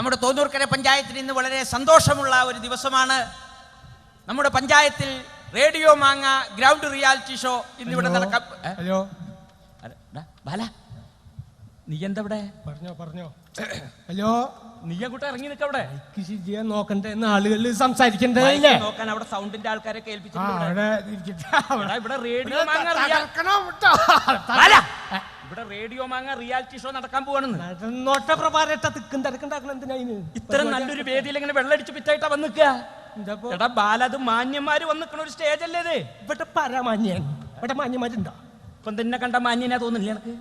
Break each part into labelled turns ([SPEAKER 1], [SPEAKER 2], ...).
[SPEAKER 1] നമ്മുടെ തോന്നൂർക്കര പഞ്ചായത്തിൽ ഇന്ന് വളരെ സന്തോഷമുള്ള ഒരു ദിവസമാണ്. നമ്മുടെ പഞ്ചായത്തിൽ റേഡിയോ മാങ്ങ ഗ്രൗണ്ട് റിയാലിറ്റി ഷോ ഇന്ന് ഇവിടെ. നടക്കാം
[SPEAKER 2] ഹലോ?
[SPEAKER 1] ബാല നീ എന്താ ഇവിടെ
[SPEAKER 2] പറഞ്ഞോ പറഞ്ഞോ. ഹലോ?
[SPEAKER 1] നീ അങ്ങോട്ട് ഇറങ്ങി നിൽക്കവിടെ
[SPEAKER 2] കൃഷി ചെയ്യാൻ നോക്കണ്ടേ? എന്ന് ആളുകൾ സംസാരിക്കണ്ടേ
[SPEAKER 1] നോക്കാൻ അവിടെ സൗണ്ടിന്റെ ആൾക്കാരെ കേൾപ്പിച്ചിട്ടുണ്ട് ഇവിടെ.
[SPEAKER 2] അവിടെ
[SPEAKER 1] റേഡിയോ മാങ്ങ ഇവിടെ റേഡിയോ മാങ്ങ റിയാലിറ്റി ഷോ നടക്കാൻ പോവാണെന്ന്.
[SPEAKER 2] നടന്നോട്ടെ പ്രഭാരട്ട തിക്കും തിരക്കുണ്ടാക്കണം എന്തിനാ?
[SPEAKER 1] ഇത്ര നല്ലൊരു വേദിയിൽ ഇങ്ങനെ വെള്ളടിച്ച് പിറ്റായിട്ടാ വന്നു എടാ ബാല അത് മാന്യന്മാര് വന്നിക്കണ ഒരു സ്റ്റേജ് അല്ലേ ഇത്?
[SPEAKER 2] ഇവിടെ പരമാന്യൻ. ഇവിടെ മാന്യന്മാരുണ്ടോ?
[SPEAKER 1] ഇപ്പം തന്നെ കണ്ട മാന്യനാ തോന്നില്ല എനിക്ക്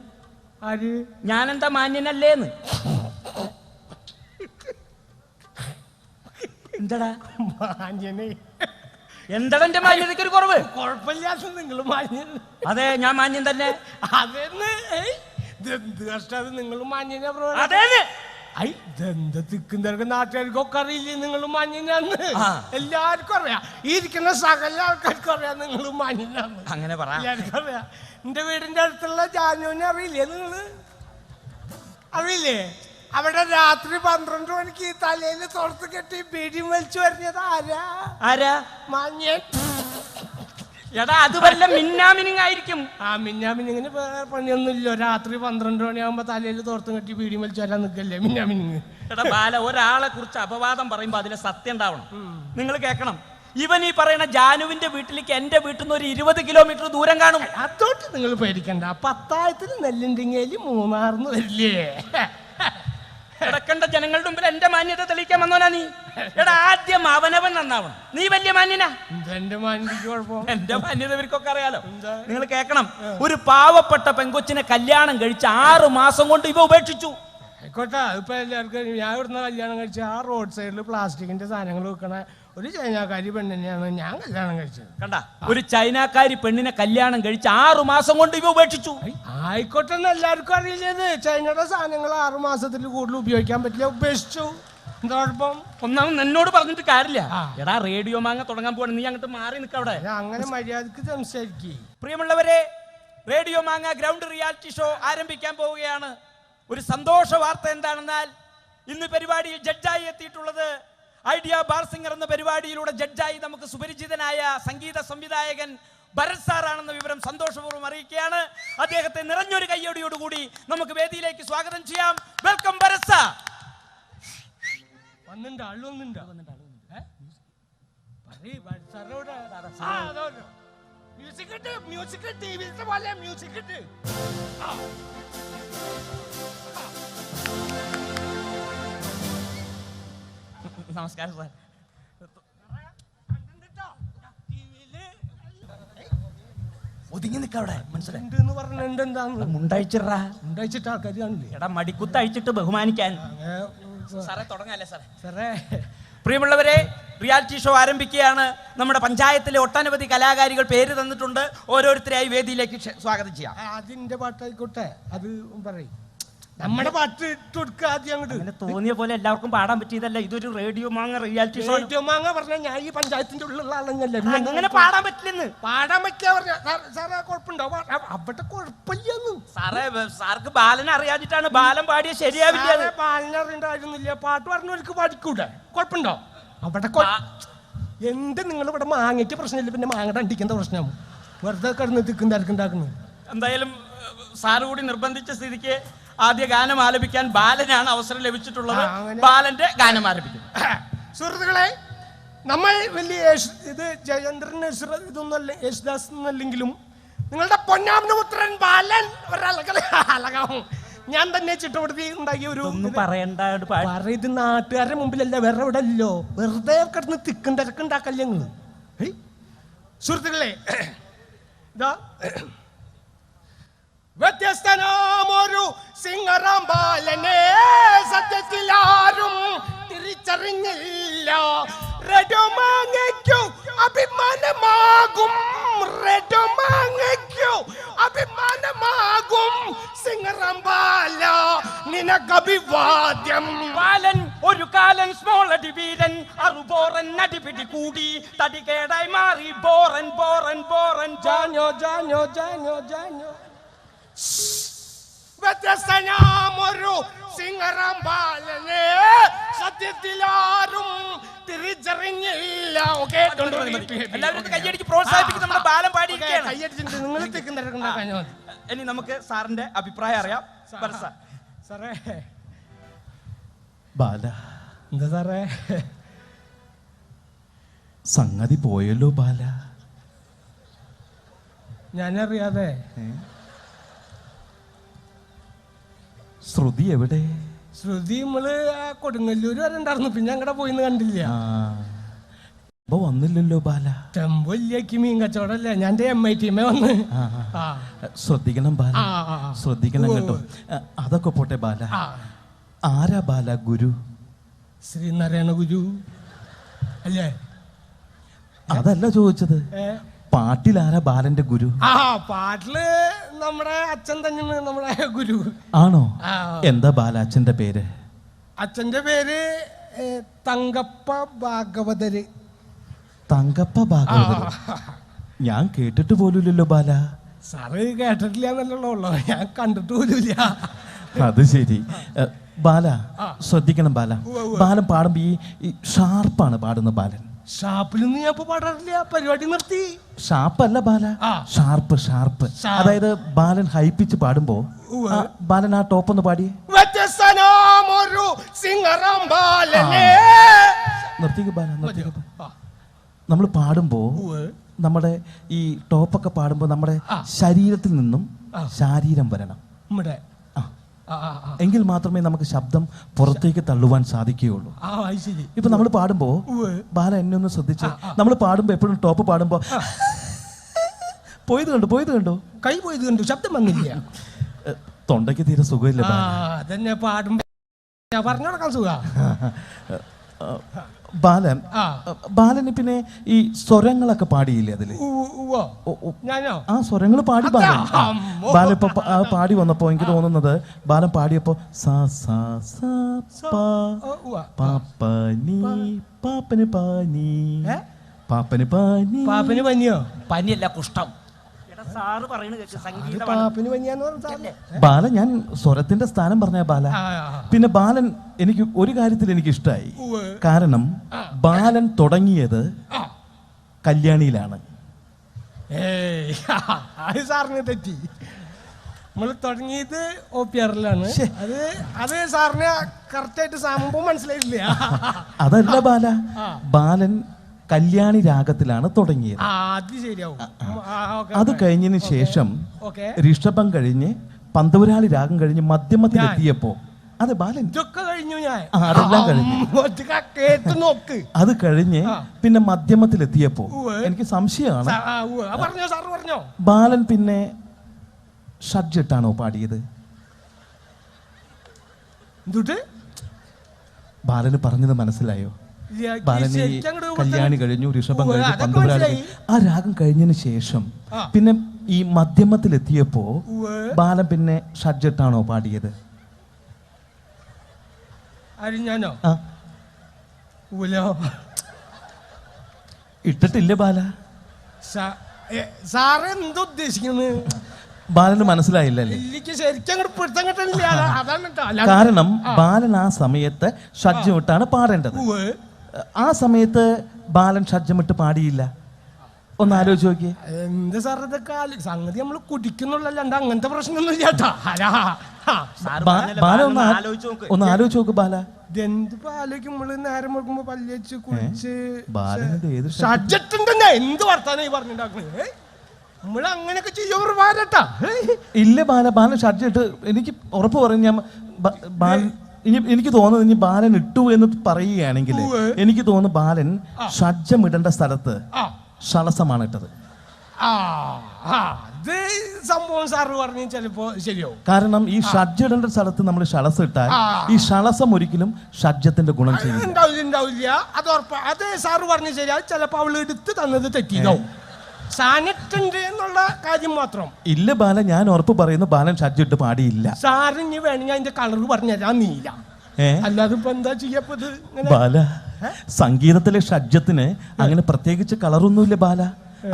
[SPEAKER 2] ആര്?
[SPEAKER 1] ഞാനെന്താ മാന്യനല്ലേന്ന്? എന്താടാ?
[SPEAKER 2] മാന്യനെ.
[SPEAKER 1] എന്താടാ എന്റെ മാന്യതയ്ക്ക് ഒരു കുറവ്?
[SPEAKER 2] കുഴപ്പമില്ലാത്ത നിങ്ങൾ മാന്യൻ.
[SPEAKER 1] അതെ ഞാൻ മാന്യൻ തന്നെ.
[SPEAKER 2] അതെന്ന്? ഏയ്, നിങ്ങൾ മാന്യനെ
[SPEAKER 1] അതേന്ന്?
[SPEAKER 2] ഐ ദന്തത്തിക്കും തിക്കും തിരക്കും നാട്ടുകാർക്കൊക്കെ അറിയില്ലേ നിങ്ങൾ മാന്യനാന്ന്? എല്ലാവർക്കും അറിയാം. ഇരിക്കുന്ന സകല ആൾക്കാർക്കും അറിയാം നിങ്ങൾ മാന്യനാന്ന്.
[SPEAKER 1] അങ്ങനെ പറ.
[SPEAKER 2] എല്ലാവർക്കും അറിയാം. എന്റെ വീടിന്റെ അടുത്തുള്ള ജാനുവിനെ അറിയില്ലേ നിങ്ങൾ അറിയില്ലേ? അവിടെ രാത്രി പന്ത്രണ്ട് മണിക്ക് ഈ തലയിൽ തുറത്ത് കെട്ടി ബീഡി വലിച്ചു പറഞ്ഞത് ആരാ?
[SPEAKER 1] ആരാ?
[SPEAKER 2] മഞ്ഞ
[SPEAKER 1] എടാ അത് വല്ല മിന്നാമിനിങ്ങായിരിക്കും.
[SPEAKER 2] ആ മിന്നാമിനിങ്ങിന് വേറെ പണിയൊന്നുമില്ലോ. രാത്രി പന്ത്രണ്ട് മണിയാകുമ്പോ തലയിൽ തോർത്തും കെട്ടി പീടി വലിച്ചു വരാൻ നിൽക്കല്ലേ മിന്നാമിനിങ്
[SPEAKER 1] എടാ ബാല ഒരാളെ കുറിച്ച് അപവാദം പറയുമ്പോ അതിലെ സത്യം ഉണ്ടാവണം. നിങ്ങൾ കേൾക്കണം. ഇവൻ ഈ പറയുന്ന ജാനുവിന്റെ വീട്ടിലേക്ക് എന്റെ വീട്ടിൽ നിന്ന് ഒരു ഇരുപത് കിലോമീറ്റർ ദൂരം കാണും.
[SPEAKER 2] അതോട്ട് നിങ്ങൾ പേടിക്കണ്ട. പത്തായത്തിൽ നെല്ലിണ്ടിങ്ങേലി മൂന്നാർന്ന് വരില്ലേ?
[SPEAKER 1] കിടക്കേണ്ട ജനങ്ങളുടെ മുമ്പിൽ എന്റെ മാന്യത തെളിയിക്കാൻ വന്നോനാ നീ. എടാ ആദ്യം അവനവൻ നന്നാവണം. നീ വലിയ മാന്യനാ.
[SPEAKER 2] എന്റെ
[SPEAKER 1] മാന്യത ഇവർക്കൊക്കെ അറിയാലോ. നിങ്ങൾ കേൾക്കണം. ഒരു പാവപ്പെട്ട പെങ്കൊച്ചിനെ കല്യാണം കഴിച്ച് ആറു മാസം കൊണ്ട് ഇവ ഉപേക്ഷിച്ചു.
[SPEAKER 2] ആയിക്കോട്ടെ ഇപ്പൊ എല്ലാവർക്കും ഞാൻ ഇവിടുന്ന് കല്യാണം കഴിച്ച് ആ റോഡ് സൈഡിൽ പ്ലാസ്റ്റിക്കിന്റെ സാധനങ്ങൾ വെക്കണ. ഒരു ചൈനക്കാരി പെണ്ണിനെയാണ് ഞാൻ കല്യാണം കഴിച്ചത്.
[SPEAKER 1] കണ്ട ഒരു ചൈനക്കാരി പെണ്ണിനെ കല്യാണം കഴിച്ച് ആറു മാസം കൊണ്ട് ഇവ ഉപേക്ഷിച്ചു.
[SPEAKER 2] ആയിക്കോട്ടെ എന്ന് എല്ലാവർക്കും അറിയില്ലത്. ചൈനയുടെ സാധനങ്ങൾ ആറു മാസത്തിൽ കൂടുതൽ ഉപയോഗിക്കാൻ പറ്റില്ല ഉപേക്ഷിച്ചു. എന്താ കുഴപ്പം?
[SPEAKER 1] ഒന്നാമത് എന്നോട് പറഞ്ഞിട്ട് കാര്യമില്ല. എടാ റേഡിയോ മാങ്ങ തുടങ്ങാൻ പോവാണ് നീ അങ്ങോട്ട് മാറി നിൽക്ക അവിടെ.
[SPEAKER 2] അങ്ങനെ മര്യാദയ്ക്ക് സംസാരിക്കേ.
[SPEAKER 1] പ്രിയമുള്ളവരെ റേഡിയോ മാങ്ങ ഗ്രൗണ്ട് റിയാലിറ്റി ഷോ ആരംഭിക്കാൻ പോവുകയാണ്. ഒരു സന്തോഷ വാർത്ത എന്താണെന്നാൽ ഇന്ന് പരിപാടിയിൽ ജഡ്ജായി എത്തിയിട്ടുള്ളത് ഐഡിയ ബാർ സിംഗർ എന്ന പരിപാടിയിലൂടെ ജഡ്ജായി നമുക്ക് സുപരിചിതനായ സംഗീത സംവിധായകൻ ഭരത് സാറാണെന്ന വിവരം സന്തോഷപൂർവം അറിയിക്കുകയാണ്. അദ്ദേഹത്തെ നിറഞ്ഞൊരു കയ്യോടിയോടുകൂടി നമുക്ക് വേദിയിലേക്ക് സ്വാഗതം ചെയ്യാം. Welcome Bharat sir.
[SPEAKER 2] വന്നിണ്ട്. Music music ടിവിയിലത്തെ പോലെ മ്യൂസിക് ആ.
[SPEAKER 1] നമസ്കാരം സാർ ഒതുങ്ങി നിൽക്കവിടെ മനസ്സിലായി?
[SPEAKER 2] ആൾക്കാർ കാണില്ലേ
[SPEAKER 1] എടാ മടിക്കുത്ത് അഴിച്ചിട്ട് ബഹുമാനിക്കാൻ. സാറേ തുടങ്ങാല്ലേ സാറേ?
[SPEAKER 2] സാറേ.
[SPEAKER 1] പ്രിയമുള്ളവരെ റിയാലിറ്റി ഷോ ആരംഭിക്കുകയാണ്. നമ്മുടെ പഞ്ചായത്തിലെ ഒട്ടനവധി കലാകാരികൾ പേര് തന്നിട്ടുണ്ട്. ഓരോരുത്തരെയായി വേദിയിലേക്ക് സ്വാഗതം ചെയ്യാം.
[SPEAKER 2] അതിന്റെ പാട്ടായിക്കോട്ടെ. അത് പറയും. നമ്മുടെ പാട്ട് ഇട്ട് കൊടുക്കുക ആദ്യം അങ്ങോട്ട്
[SPEAKER 1] അങ്ങനെ തോന്നിയ പോലെ എല്ലാവർക്കും പാടാൻ പറ്റിയതല്ല. ഇതൊരു റേഡിയോ മാങ്ങ റിയാലിറ്റി ഷോ
[SPEAKER 2] റേഡിയോ മാങ്ങ പറഞ്ഞ ഞാൻ ഈ പഞ്ചായത്തിന്റെ ഉള്ളിലുള്ള ആളെന്നല്ല.
[SPEAKER 1] അങ്ങനെ പാടാൻ പറ്റില്ലെന്ന്.
[SPEAKER 2] പാടാൻ പറ്റിയ പറഞ്ഞ സാറേ കുഴപ്പമുണ്ടോ അവിടെ കുഴപ്പമില്ലെന്നും.
[SPEAKER 1] സാറേ സാർക്ക് ബാലനെ അറിയാഞ്ഞിട്ടാണ് ബാലൻ പാടിയ ശരിയാവില്ല അത്.
[SPEAKER 2] അറിയണ്ടായിരുന്നില്ല പാലിനറിയണ്ടായിരുന്നില്ല പാട്ട് പറഞ്ഞവർക്ക് പാടിക്കൂടെ. കുഴപ്പമുണ്ടോ അവിടെ കൊ-
[SPEAKER 1] ആ.
[SPEAKER 2] എന്ത് നിങ്ങൾ ഇവിടെ മാങ്ങയ്ക്ക് പ്രശ്നമില്ല പിന്നെ മാങ്ങയുടെ അണ്ടിക്കുന്ന പ്രശ്നം വെറുതെ കിടന്ന് തിക്കും തിരക്കുണ്ടാക്കുന്നു
[SPEAKER 1] എന്തായാലും ഏഹ്, സാറ് കൂടി നിർബന്ധിച്ച സ്ഥിതിക്ക് ആദ്യ ഗാനം ആലപിക്കാൻ ബാലനാണ് അവസരം ലഭിച്ചിട്ടുള്ളത്. ബാലന്റെ ഗാനം ആലപിക്കും
[SPEAKER 2] സുഹൃത്തുക്കളെ നമ്മൾ വലിയ ഇത് ജയചന്ദ്രൻ ഇതൊന്നല്ല യേശുദാസ് എന്നല്ലെങ്കിലും നിങ്ങളുടെ പൊന്നാമനപുത്രൻ ബാലൻ ഒരളകളെ അലകാവും ഞാൻ തന്നെ ചിട്ടപ്പെടുത്തി ഉണ്ടാക്കിയ ഒരു.
[SPEAKER 1] പറയണ്ട
[SPEAKER 2] ഇത് നാട്ടുകാരുടെ മുമ്പിലല്ല വേറെ ഇവിടെ അല്ലോ വെറുതെ കിടന്ന് തിക്കും തിരക്കുണ്ടാക്കല്ലേ നിങ്ങൾ സുഹൃത്തുക്കളെ ഇതാ വ്യത്യസ്തനാമൊരു സിംഗറാം ബാലനെ സത്യത്തിൽ ആരും തിരിച്ചറിഞ്ഞില്ല റെഡുമാങ്ങയ്ക്കു അഭിമാനമാകും. റെഡുമാങ്ങയ്ക്കു അഭിമാനമാകും. സിംഗറാം ബാല നിനക്കഭിവാദ്യം.
[SPEAKER 1] ബാലൻ ഒരു കാലൻ സ്മോൾ അടിവീരൻ അറുബോറൻ അടിപിടി കൂടി. തടികേടായി മാറി ബോറൻ ബോറൻ ബോറൻ
[SPEAKER 2] ജാനോ ജാനോ ജാനോ ജാനോ. വ്യത്യസ്തനാമൊരു സിംഗറാം ബാലനെ സത്യത്തിലാരും തിരിച്ചറിഞ്ഞില്ല.
[SPEAKER 1] എല്ലാവരും കൈയടിച്ച് പ്രോത്സാഹിപ്പിക്കും നമ്മുടെ ബാലം പാടിയിരിക്കുകയാണ്.
[SPEAKER 2] കൈയടിച്ചിട്ട് നിങ്ങൾ മതി
[SPEAKER 1] ഇനി നമുക്ക് സാറിന്റെ അഭിപ്രായം അറിയാം.
[SPEAKER 2] സാറേ.
[SPEAKER 3] ബാല
[SPEAKER 2] എന്താ സാറേ?
[SPEAKER 3] സംഗതി പോയല്ലോ ബാല.
[SPEAKER 2] ഞാനറിയാതെ
[SPEAKER 3] ശ്രുതി എവിടെ?
[SPEAKER 2] ശ്രുതി നമ്മൾ കൊടുങ്ങല്ലൂര് വരെ ഉണ്ടായിരുന്നു. പിന്നെ അങ്ങടെ പോയിന്ന് കണ്ടില്ല.
[SPEAKER 3] വന്നില്ലല്ലോ ബാല.
[SPEAKER 2] ടെമ്പോ ഇല്ലാക്കി മീൻ കച്ചവടല്ല? ഞാൻ എം ഐ ടീമേ വന്ന്.
[SPEAKER 3] ശ്രദ്ധിക്കണം ബാല. ശ്രദ്ധിക്കണം കേട്ടോ. അതൊക്കെ പോട്ടെ ബാല. ആരാ ബാല? ഗുരു.
[SPEAKER 2] ശ്രീനാരായണ ഗുരു. അല്ലേ?
[SPEAKER 3] അതല്ല ചോദിച്ചത്. ആരാ ബാലന്റെ ഗുരു?
[SPEAKER 2] ആ പാട്ടിൽ നമ്മുടെ അച്ഛൻ തന്നെയാണ് നമ്മുടെ ഗുരു.
[SPEAKER 3] ആണോ? എന്താ ബാല അച്ഛന്റെ പേര്?
[SPEAKER 2] അച്ഛന്റെ പേര് തങ്കപ്പ ഭാഗവതര്.
[SPEAKER 3] തങ്കപ്പ ഭാഗവതർ ഞാൻ കേട്ടിട്ട് പോലുമില്ലല്ലോ ബാല.
[SPEAKER 2] സാറ് കേട്ടിട്ടില്ല എന്നല്ലോ ഉള്ളു ഞാൻ കണ്ടിട്ട് പോലുമില്ല.
[SPEAKER 3] അത് ശരി. ബാല ശ്രദ്ധിക്കണം ബാല. ബാലൻ പാടുമ്പോ ഈ ഈ ഷാർപ്പാണ് പാടുന്ന ബാലൻ.
[SPEAKER 2] ഷാപ്പിലൊന്നും ഞാൻ ഇപ്പൊ പാടാറില്ല പരിപാടി നിർത്തി
[SPEAKER 3] ഷാപ്പല്ല ബാല
[SPEAKER 2] ആ.
[SPEAKER 3] Sharp sharp
[SPEAKER 2] sharp.
[SPEAKER 3] അതായത് ബാലൻ ഹൈപ്പിച്ച് പാടുമ്പോ ആ, ബാലൻ ആ ടോപ്പ് ഒന്ന് പാടി
[SPEAKER 2] വ്യത്യസ്തനാമൊരു സിംഗറം ബാലനെ
[SPEAKER 3] നിർത്തിക്ക് ബാല നിർത്തിക്ക് ബാല.
[SPEAKER 2] ആ,
[SPEAKER 3] നമ്മൾ പാടുമ്പോ
[SPEAKER 2] ഉവ്വ്.
[SPEAKER 3] നമ്മുടെ ഈ ടോപ്പൊക്കെ പാടുമ്പോ നമ്മുടെ. ശരീരത്തിൽ നിന്നും ശാരീരം വരണം ആ. എങ്കിൽ മാത്രമേ നമുക്ക് ശബ്ദം പുറത്തേക്ക് തള്ളുവാൻ സാധിക്കുകയുള്ളൂ. ഇപ്പൊ നമ്മൾ പാടുമ്പോ ബാല എന്നെ ഒന്ന് ശ്രദ്ധിച്ച്. നമ്മൾ പാടുമ്പോ എപ്പോഴും ടോപ്പ് പാടുമ്പോ പോയത് കണ്ടു പോയത് കണ്ടു.
[SPEAKER 2] കൈ പോയത് കണ്ടു ശബ്ദം വന്നില്ല.
[SPEAKER 3] തൊണ്ടയ്ക്ക് തീരെ സുഖമില്ല
[SPEAKER 2] അതന്നെ പാടുമ്പോ പറഞ്ഞു നടക്കാൻ സുഖ.
[SPEAKER 3] ബാലൻ. ബാലന് പിന്നെ ഈ സ്വരങ്ങളൊക്കെ പാടിയില്ലേ
[SPEAKER 2] അതിൽ?
[SPEAKER 3] ആ സ്വരങ്ങൾ പാടി ബാലൻ. ബാലൻ ഇപ്പൊ പാടി വന്നപ്പോ എനിക്ക് തോന്നുന്നത് ബാലൻ പാടിയപ്പോ സാ സാ സാ. പാപ്പനി പാപ്പന് പാനി? പാപ്പന് പാനി.
[SPEAKER 2] പാപ്പന് പനിയോ?
[SPEAKER 1] പനിയല്ല കുഷ്ഠം. എടാ സാറ് പറയുന്നത് കേൾക്ക് സംഗീതമാണ്.
[SPEAKER 2] പാപ്പന് പനിയാന്ന് പറഞ്ഞാൽ
[SPEAKER 3] ബാല ഞാൻ സ്വരത്തിന്റെ സ്ഥാനം പറഞ്ഞ ബാല. പിന്നെ ബാലൻ എനിക്ക് ഒരു കാര്യത്തിൽ എനിക്ക് ഇഷ്ടമായി കാരണം ബാലൻ തുടങ്ങിയത്. കല്യാണിയിലാണ്.
[SPEAKER 2] ഏയ് അത് സാറിന് തെറ്റി. നമ്മൾ തുടങ്ങിയത് ഒ പി ആറിലാണ്. അത് അത് സാറിന് കറക്റ്റായിട്ട് സംഭവം മനസ്സിലായിട്ടില്ല.
[SPEAKER 3] അതല്ല ബാല. ബാലൻ കല്യാണി രാഗത്തിലാണ് തുടങ്ങിയത്.
[SPEAKER 2] അത് ശരിയാവും.
[SPEAKER 3] അത്. കഴിഞ്ഞതിന് ശേഷം ഋഷഭം കഴിഞ്ഞ് പന്തപുരാളി രാഗം കഴിഞ്ഞ് മധ്യമത്തിലെത്തിയപ്പോ അതെ ബാലൻ.
[SPEAKER 2] ഇതൊക്കെ കഴിഞ്ഞു ഞാൻ.
[SPEAKER 3] അതെല്ലാം കഴിഞ്ഞു.
[SPEAKER 2] നോക്ക്.
[SPEAKER 3] അത് കഴിഞ്ഞ് പിന്നെ മധ്യമത്തിലെത്തിയപ്പോ. എനിക്ക് സംശയമാണ്. ബാലൻ പിന്നെ ഷഡ്ജിട്ടാണോ പാടിയത്? ബാലന് പറഞ്ഞത് മനസ്സിലായോ? ബാലന് കല്യാണി കഴിഞ്ഞു ഋഷഭം കഴിഞ്ഞു പന്തപുരാളി ആ രാഗം കഴിഞ്ഞതിന് ശേഷം പിന്നെ ഈ മധ്യമത്തിലെത്തിയപ്പോ. ബാലൻ പിന്നെ ഷഡ്ജെട്ടാണോ പാടിയത്?
[SPEAKER 2] ഞാനോ
[SPEAKER 3] ഇട്ടിട്ടില്ല ബാല.
[SPEAKER 2] സാറ് എന്താ ഉദ്ദേശിക്കുന്നത്
[SPEAKER 3] ബാലന് മനസ്സിലായില്ലല്ലേ കാരണം ബാലൻ ആ സമയത്ത് ഷഡ്ജമിട്ടാണ് പാടേണ്ടത്.
[SPEAKER 2] ഉവ്വ്.
[SPEAKER 3] ആ സമയത്ത് ബാലൻ ഷഡ്ജമിട്ട് പാടിയില്ല. ഒന്ന് ആലോചിച്ച് നോക്കിയേ.
[SPEAKER 2] എന്ത് സാർ ഇതൊക്കെ ആലോ- സംഗതി നമ്മൾ കുടിക്കുന്നുള്ളല്ലാണ്ട് അങ്ങനത്തെ പ്രശ്നമൊന്നും അലാ.
[SPEAKER 3] ബാല
[SPEAKER 1] ബാലൻ
[SPEAKER 3] ഒന്ന്
[SPEAKER 1] ഒന്ന്
[SPEAKER 3] ആ-
[SPEAKER 1] ആലോചിച്ച് നോക്ക്.
[SPEAKER 3] ഒന്ന് ആലോചിച്ച് നോക്ക് ബാല.
[SPEAKER 2] ഇതെന്ത് പാലേക്ക് നമ്മൾ നേരം വെക്കുമ്പോ പല്ലിച്ച് കുളിച്ച്
[SPEAKER 3] ബാലനത് ഏത് ഷഡ്ജ-
[SPEAKER 2] ഷഡ്ജറ്റുണ്ടെന്നെ എന്ത് വർത്താനം ഈ പറഞ്ഞിട്ടുണ്ടാക്കുന്നത് നമ്മൾ അങ്ങനെയൊക്കെ ചെയ്യുമ്പോൾ പാരട്ടാ
[SPEAKER 3] ഇല്ല ബാല ബാലൻ ഷഡ്ജിട്ട് എനിക്ക് ഉറപ്പ് പറഞ്ഞു ഞാൻ. ബാലൻ ഇനി എനിക്ക് തോന്നുന്നത് ഇനി ബാലൻ ഇട്ടു എന്ന് പറയുകയാണെങ്കിൽ എനിക്ക് തോന്നുന്നു ബാലൻ ഷഡ്ജം ഇടേണ്ട സ്ഥലത്ത് ഷളസമാണ് ഇട്ടത്.
[SPEAKER 2] അത് സംഭവം സാറ് പറഞ്ഞു ചിലപ്പോ ശരിയാവും.
[SPEAKER 3] കാരണം ഈ ഷജ്ജ ഇടേണ്ട സ്ഥലത്ത് നമ്മൾ ഷളസ് ഇട്ടാൽ ഈ ഷളസം ഒരിക്കലും ഷഡ്ജത്തിന്റെ ഗുണം ചെയ്യും
[SPEAKER 2] ഉണ്ടാവില്ല ഉണ്ടാവില്ല അത് ഉറപ്പ. അത് സാറ് പറഞ്ഞു ശരിയാ. ചിലപ്പോ അവൾ എടുത്ത് തന്നത് തെറ്റിയതാവും. സാനിട്ടുണ്ട് എന്നുള്ള കാര്യം മാത്രം.
[SPEAKER 3] ഇല്ല ബാല ഞാൻ ഉറപ്പ് പറയുന്നു ബാലൻ ഷഡ്ജം ഇട്ട് പാടിയില്ല.
[SPEAKER 2] സാറിന് വേണമെങ്കിൽ അതിന്റെ കളർ പറഞ്ഞുതരാൻ നീല.
[SPEAKER 3] ഏ?
[SPEAKER 2] അല്ലാതെ ഇപ്പൊ എന്താ ചെയ്യപ്പത്
[SPEAKER 3] ബാല സംഗീതത്തിലെ ഷഡ്ജത്തിന് അങ്ങനെ പ്രത്യേകിച്ച് കളറൊന്നുമില്ല ബാല.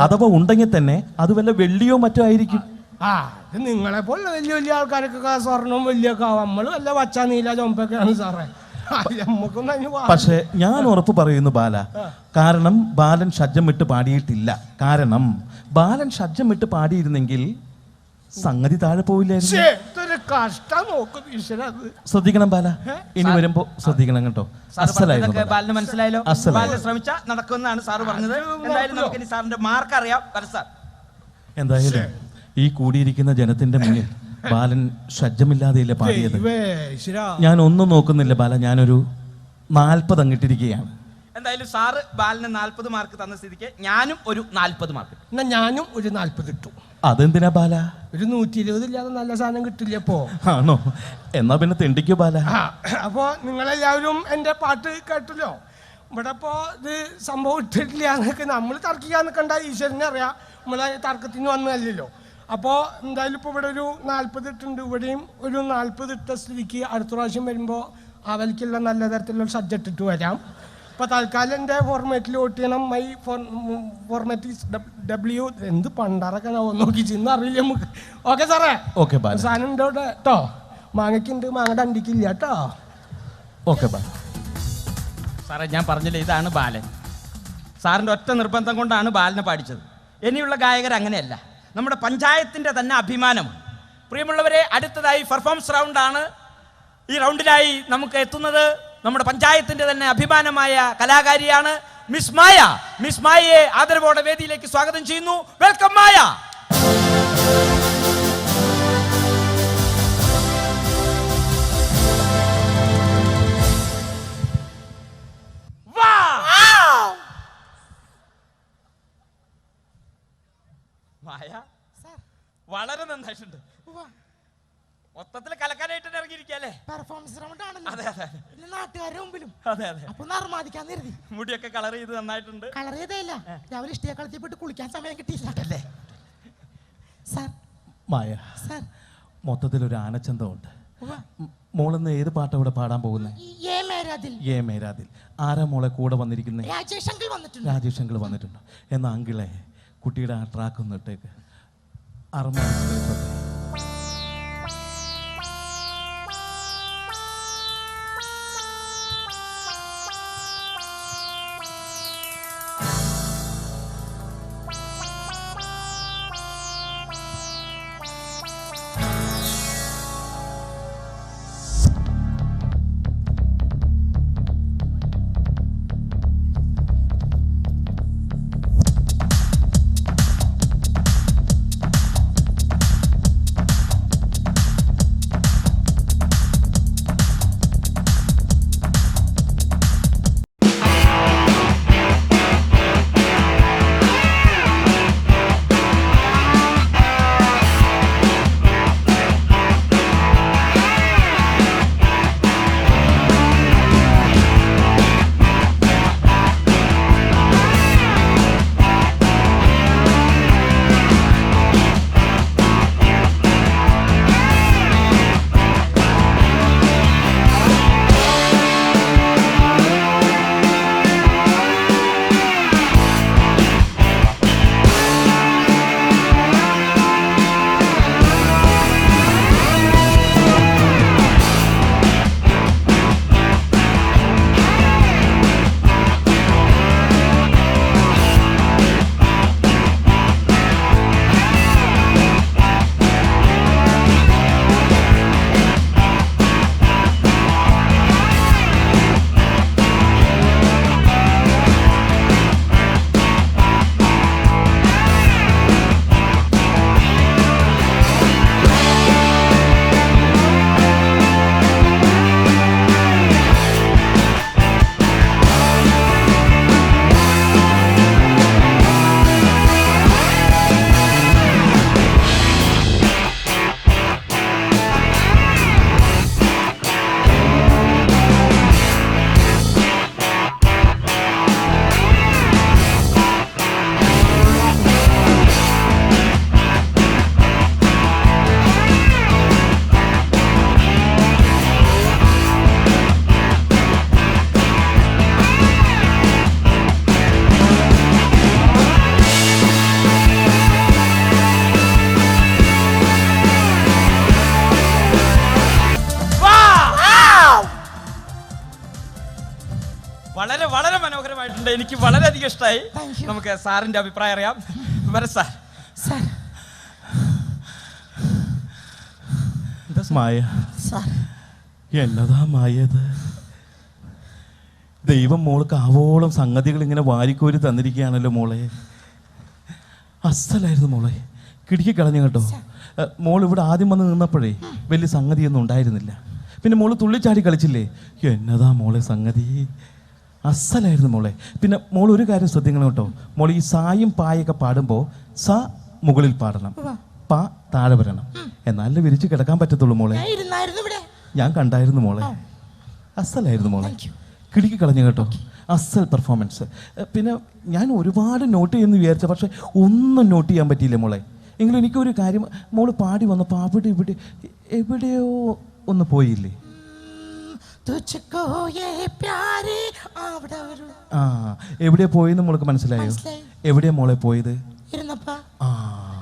[SPEAKER 3] അഥവാ ഉണ്ടെങ്കിൽ തന്നെ അത് വല്ല വെള്ളിയോ മറ്റോ ആയിരിക്കും.
[SPEAKER 2] ആ ഇത് നിങ്ങളെ പോലെ വലിയ വലിയ ആൾക്കാരൊക്കെ സ്വർണം വലിയ ആവും. നമ്മൾ വല്ല വച്ച നീല ചൊമ്പൊക്കെയാണ് സാറേ.
[SPEAKER 3] പക്ഷെ ഞാൻ ഉറപ്പ് പറയുന്നു ബാല കാരണം ബാലൻ ഷജ്ജം വിട്ട് പാടിയിട്ടില്ല. കാരണം ബാലൻ ഷജ്ജം വിട്ട് പാടിയിരുന്നെങ്കിൽ സംഗതി താഴെ
[SPEAKER 2] പോവില്ലായിരുന്നു. കഷ്ടം
[SPEAKER 3] ശ്രദ്ധിക്കണം ബാല. ഇനി വരുമ്പോ ശ്രദ്ധിക്കണം കേട്ടോ.
[SPEAKER 1] ബാലിന് മനസ്സിലായല്ലോ. ശ്രമിച്ച നടക്കുമെന്നാണ് സാറ് പറഞ്ഞത്. എന്തായാലും നമുക്ക് ഇനി സാറിന്റെ മാർക്ക് അറിയാം
[SPEAKER 3] എന്തായാലും ഈ കൂടിയിരിക്കുന്ന ജനത്തിന്റെ മുന്നിൽ ബാലൻ ഷജ്ജമില്ലാതെയല്ലേ പാടിയത്? ഞാൻ ഒന്നും നോക്കുന്നില്ല ബാല ഞാനൊരു നാൽപ്പത് അങ്ങിട്ടിരിക്കുകയാണ്.
[SPEAKER 1] എന്തായാലും സാറ് ബാലിന് നാൽപ്പത് മാർക്ക് തന്ന സ്ഥിതിക്ക് ഞാനും ഒരു നാൽപ്പത് മാർക്ക്
[SPEAKER 2] എന്നാ ഞാനും ഒരു നാൽപ്പത് ഇട്ടു.
[SPEAKER 3] അതെന്തിനാ ബാല?
[SPEAKER 2] ഒരു നൂറ്റി ഇരുപത് ഇല്ലാതെ നല്ല സാധനം കിട്ടില്ല ഇപ്പോ.
[SPEAKER 3] ആണോ? എന്നാ പിന്നെ തെണ്ടിക്കോ ബാല?
[SPEAKER 2] അപ്പൊ അപ്പോ നിങ്ങളെല്ലാവരും എന്റെ പാട്ട് കേട്ടല്ലോ. ഇവിടെ ഇപ്പോ ഇത് സംഭവം ഇട്ടിട്ടില്ല എന്നൊക്കെ നമ്മൾ തർക്കിക്കാൻ നിൽക്കണ്ട ഈശ്വരനെ അറിയാം. നമ്മളെ തർക്കത്തിന് വന്നതല്ലല്ലോ. അപ്പോൾ എന്തായാലും ഇപ്പോൾ ഇവിടെ ഒരു നാൽപ്പത് ഇട്ടുണ്ട്. ഇവിടെയും ഒരു നാൽപ്പത് ഇട്ട സ്ഥിതിക്ക് അടുത്ത പ്രാവശ്യം വരുമ്പോൾ അവൽക്കുള്ള നല്ല തരത്തിലുള്ള സബ്ജക്റ്റ് ഇട്ട് വരാം. ഇപ്പോൾ തൽക്കാലം എന്റെ ഫോർമാറ്റിൽ വോട്ട് ചെയ്യണം. മൈ ഫോർമാറ്റ് ഡബ്ല്യു എന്ത് പണ്ടാറൊക്കെ നോക്കി. ചെന്ന് അറിയില്ല നമുക്ക്. ഓക്കെ സാറേ
[SPEAKER 3] ഓക്കെ
[SPEAKER 2] സാധനം ഉണ്ട് ഇവിടെ കേട്ടോ മാങ്ങയ്ക്കുണ്ട്. മാങ്ങയുടെ അണ്ടിക്കില്ല കേട്ടോ
[SPEAKER 3] ഓക്കെ ബാ
[SPEAKER 1] സാറേ ഞാൻ പറഞ്ഞില്ല ഇതാണ് ബാലൻ. സാറിന്റെ ഒറ്റ നിർബന്ധം കൊണ്ടാണ് ബാലനെ പാടിച്ചത്. ഇനിയുള്ള ഗായകർ അങ്ങനെയല്ല. നമ്മുടെ പഞ്ചായത്തിന്റെ തന്നെ അഭിമാനമാണ് പ്രിയമുള്ളവരെ അടുത്തതായി പെർഫോമൻസ് റൗണ്ടാണ് ഈ റൗണ്ടിലായി നമുക്ക് എത്തുന്നത് നമ്മുടെ പഞ്ചായത്തിന്റെ തന്നെ അഭിമാനമായ കലാകാരിയാണ് മിസ് മായ. മിസ് മായയെ ആദരവോടെ വേദിയിലേക്ക് സ്വാഗതം ചെയ്യുന്നു. വെൽക്കം മായ. നന്നായിട്ടുണ്ട്. മൊത്തത്തിൽ കലക്കാനായിട്ട് ഇറങ്ങിയിരിക്കല്ലേ
[SPEAKER 4] പെർഫോമൻസ്
[SPEAKER 1] അതെ അതെ
[SPEAKER 4] നാട്ടുകാരുടെ മുമ്പിലും.
[SPEAKER 1] അതെ അതെ.
[SPEAKER 4] അപ്പൊ നർമാദിക്കാൻ കരുതി.
[SPEAKER 1] മുടിയൊക്കെ കളർ ചെയ്ത് നന്നായിട്ടുണ്ട്.
[SPEAKER 4] കളർ ചെയ്തല്ല രാവിലെ ഇഷ്ടിയ കളത്തിൽ പോയിട്ട് കുളിക്കാൻ സമയം കിട്ടിയില്ല സാർ
[SPEAKER 3] മായ
[SPEAKER 4] സാർ
[SPEAKER 3] മൊത്തത്തിൽ ഒരു ആനച്ചന്തമുണ്ട്. മോളെന്ന് ഏത് പാട്ട് അവിടെ പാടാൻ പോകുന്നത് ആരാ മോളെ കൂടെ വന്നിരിക്കുന്നത്
[SPEAKER 4] രാജേഷ് അങ്കിൾ വന്നിട്ടുണ്ട്.
[SPEAKER 3] എന്നാ അങ്കിളെ കുട്ടിയുടെ ആ ട്രാക്ക് ഒന്ന് ഇട്ടേക്ക്. അറുപത്
[SPEAKER 1] വളരെ വളരെ മനോഹരമായിട്ടുണ്ട്. എനിക്ക് വളരെയധികം ഇഷ്ടമായി നമുക്ക് സാറിന്റെ അഭിപ്രായം അറിയാം. വരെ സാർ.
[SPEAKER 4] സാർ.
[SPEAKER 3] മായ?
[SPEAKER 4] സാർ.
[SPEAKER 3] എന്നതാ മായത് ദൈവം മോൾക്ക് ആവോളം സംഗതികൾ ഇങ്ങനെ വാരിക്കോരി തന്നിരിക്കുകയാണല്ലോ മോളെ. അസലായിരുന്നു മോളെ. കിടുക്കി കളഞ്ഞു കേട്ടോ. മോൾ ഇവിടെ ആദ്യം വന്ന് നിന്നപ്പോഴേ വലിയ സംഗതിയൊന്നും ഉണ്ടായിരുന്നില്ല. പിന്നെ മോൾ തുള്ളിച്ചാടി കളിച്ചില്ലേ? എന്നതാ മോളെ സംഗതി? അസലായിരുന്നു മോളെ. പിന്നെ മോൾ ഒരു കാര്യം ശ്രദ്ധിക്കണം കേട്ടോ. മോൾ ഈ സായും പായൊക്കെ പാടുമ്പോൾ സ മുകളിൽ പാടണം. പ താഴെ വരണം. എന്നാലേ വിരിച്ച് കിടക്കാൻ പറ്റത്തുള്ളൂ മോളെ.
[SPEAKER 4] ഞാൻ
[SPEAKER 3] കണ്ടായിരുന്നു മോളെ. അസലായിരുന്നു മോളെ. കിടുക്കി കളഞ്ഞു കേട്ടോ. അസൽ പെർഫോമൻസ് പിന്നെ ഞാൻ ഒരുപാട് നോട്ട് ചെയ്യുമെന്ന് വിചാരിച്ച. പക്ഷേ ഒന്നും നോട്ട് ചെയ്യാൻ പറ്റിയില്ല മോളെ. എങ്കിലും എനിക്കൊരു കാര്യം മോൾ പാടി വന്നപ്പോൾ അവിടെ ഇവിടെ എവിടെയോ ഒന്ന് പോയില്ലേ?
[SPEAKER 4] തുച്ഛക്കോയേ പ്യാരെ.
[SPEAKER 3] ആ എവിടെയാ പോയെന്ന് മോൾക്ക് മനസ്സിലായോ?
[SPEAKER 4] എവിടെ
[SPEAKER 3] എവിടെയാ മോളെ പോയത്?
[SPEAKER 4] ഇരുന്നപ്പാ.
[SPEAKER 3] ആ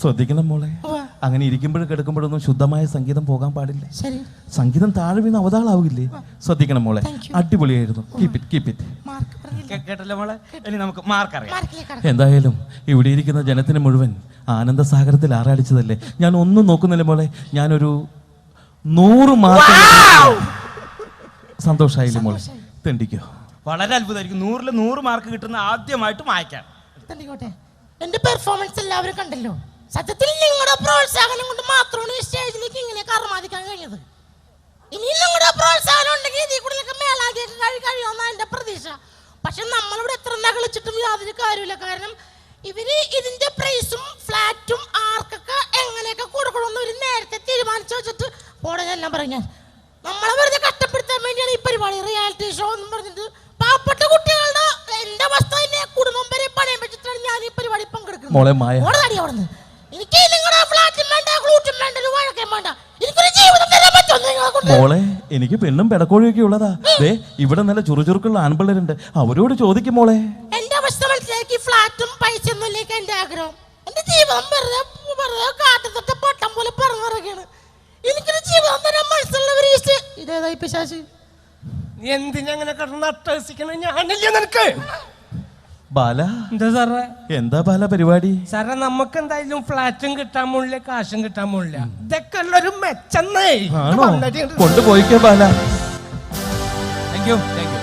[SPEAKER 3] ശ്രദ്ധിക്കണം മോളെ. അങ്ങനെ ഇരിക്കുമ്പോഴും കിടക്കുമ്പോഴൊന്നും ശുദ്ധമായ സംഗീതം പോകാൻ പാടില്ല.
[SPEAKER 4] ശരി.
[SPEAKER 3] സംഗീതം താഴെ വീണ് അവതാളാവില്ലേ? ശ്രദ്ധിക്കണം മോളെ. അടിപൊളിയായിരുന്നു. Keep it keep it
[SPEAKER 4] mark പറഞ്ഞില്ല?
[SPEAKER 1] കേ- കേട്ടല്ലോ മോളെ? ഇനി നമുക്ക് മാർക്ക് അറിയാം.
[SPEAKER 3] എന്തായാലും ഇവിടെ ഇരിക്കുന്ന ജനത്തിന് മുഴുവൻ ആനന്ദ സാഗരത്തിൽ ആറാടിച്ചതല്ലേ? ഞാൻ ഒന്നും നോക്കുന്നില്ല മോളെ. ഞാനൊരു നൂറ് മാർക്ക് സന്തോഷായില്ലേ മോളെ? തെണ്ടിക്കോ
[SPEAKER 1] വളരെ അത്ഭുതമായിരിക്കും. നൂറിൽ നൂറ് മാർക്ക് കിട്ടുന്ന ആദ്യമായിട്ട്
[SPEAKER 4] മായ്ക്കാം എന്റെ പെർഫോമൻസ് എല്ലാവരും കണ്ടല്ലോ. സത്യത്തിൽ നിങ്ങളുടെ പ്രോത്സാഹനം കൊണ്ട് മാത്രമാണ് ഈ സ്റ്റേജിലേക്ക് ഇങ്ങനെ കർമാദിക്കാൻ കഴിഞ്ഞത്. ഇനി നിങ്ങളുടെ പ്രോത്സാഹനം ഉണ്ടെങ്കിൽ ഇതിൽ കൂടുതലൊക്കെ മേളാകിയൊക്കെ കഴി കഴിയുമെന്നാണ് എന്റെ പ്രതീക്ഷ. പക്ഷെ നമ്മളിവിടെ എത്ര നകളിച്ചിട്ടും യാതൊരു കാര്യമില്ല കാരണം ഇവർ ഇതിന്റെ പ്രൈസും ഫ്ലാറ്റും ആർക്കൊക്കെ എങ്ങനെയൊക്കെ കൊടുക്കണമെന്ന് ഒരു നേരത്തെ തീരുമാനിച്ചു വെച്ചിട്ട് പോടെ എല്ലാം പറഞ്ഞു ഞാൻ. നമ്മളെ വെറുതെ കഷ്ടപ്പെടുത്താൻ വേണ്ടിയാണ് ഈ പരിപാടി. റിയാലിറ്റി ഷോ എന്ന് പറഞ്ഞിട്ട് പാവപ്പെട്ട കുട്ടികളുടെ എന്റെ അവസ്ഥ തന്നെ കുടുംബം വരെ പണയം വെച്ചിട്ടാണ് ഞാൻ ഈ പരിപാടി പങ്കെടുക്കുന്നത്. എനിക്ക് നിങ്ങളുടെ ഫ്ലാറ്റും വേണ്ട ക്ലൂട്ടും വേണ്ട വഴക്കം വേണ്ട. എനിക്കൊരു ജീവിതം തരാൻ
[SPEAKER 3] മോളെ എനിക്ക് പെണ്ണും പെടക്കോഴിയൊക്കെ ഉള്ളതാ. ദേ ഇവിടെ നല്ല ചുറുചുറുക്കുള്ള ആൺപിള്ളേരുണ്ട്. അവരോട് ചോദിക്കും മോളെ.
[SPEAKER 4] എന്റെ അവസ്ഥ മനസ്സിലാക്കി ഫ്ലാറ്റും പൈസ ഒന്നുമില്ലേക്ക് എന്റെ ആഗ്രഹം. എന്റെ ജീവിതം വെറുതെ വെറുതെ കാട്ടത്തൊട്ട് പൊട്ടം പോലെ പറന്നിറങ്ങാണ്. എനിക്കൊരു
[SPEAKER 2] നീ എന്തിനാ അങ്ങനെ കിടന്ന് അട്ടഹസിക്കണ? ഞാനല്ലേ നിനക്ക്?
[SPEAKER 3] ബാല.
[SPEAKER 2] എന്താ സാറേ?
[SPEAKER 3] എന്താ ബാല പരിപാടി?
[SPEAKER 2] സാറേ നമുക്ക് എന്തായാലും ഫ്ലാറ്റും കിട്ടാൻ പോണില്ല കാശും കിട്ടാൻ പോണില്ല ഇതൊക്കെ ഉള്ളൊരു മെച്ചന്നേ.
[SPEAKER 3] ആണോ? കൊണ്ടുപോയിക്കോ Bala.
[SPEAKER 1] Thank you thank you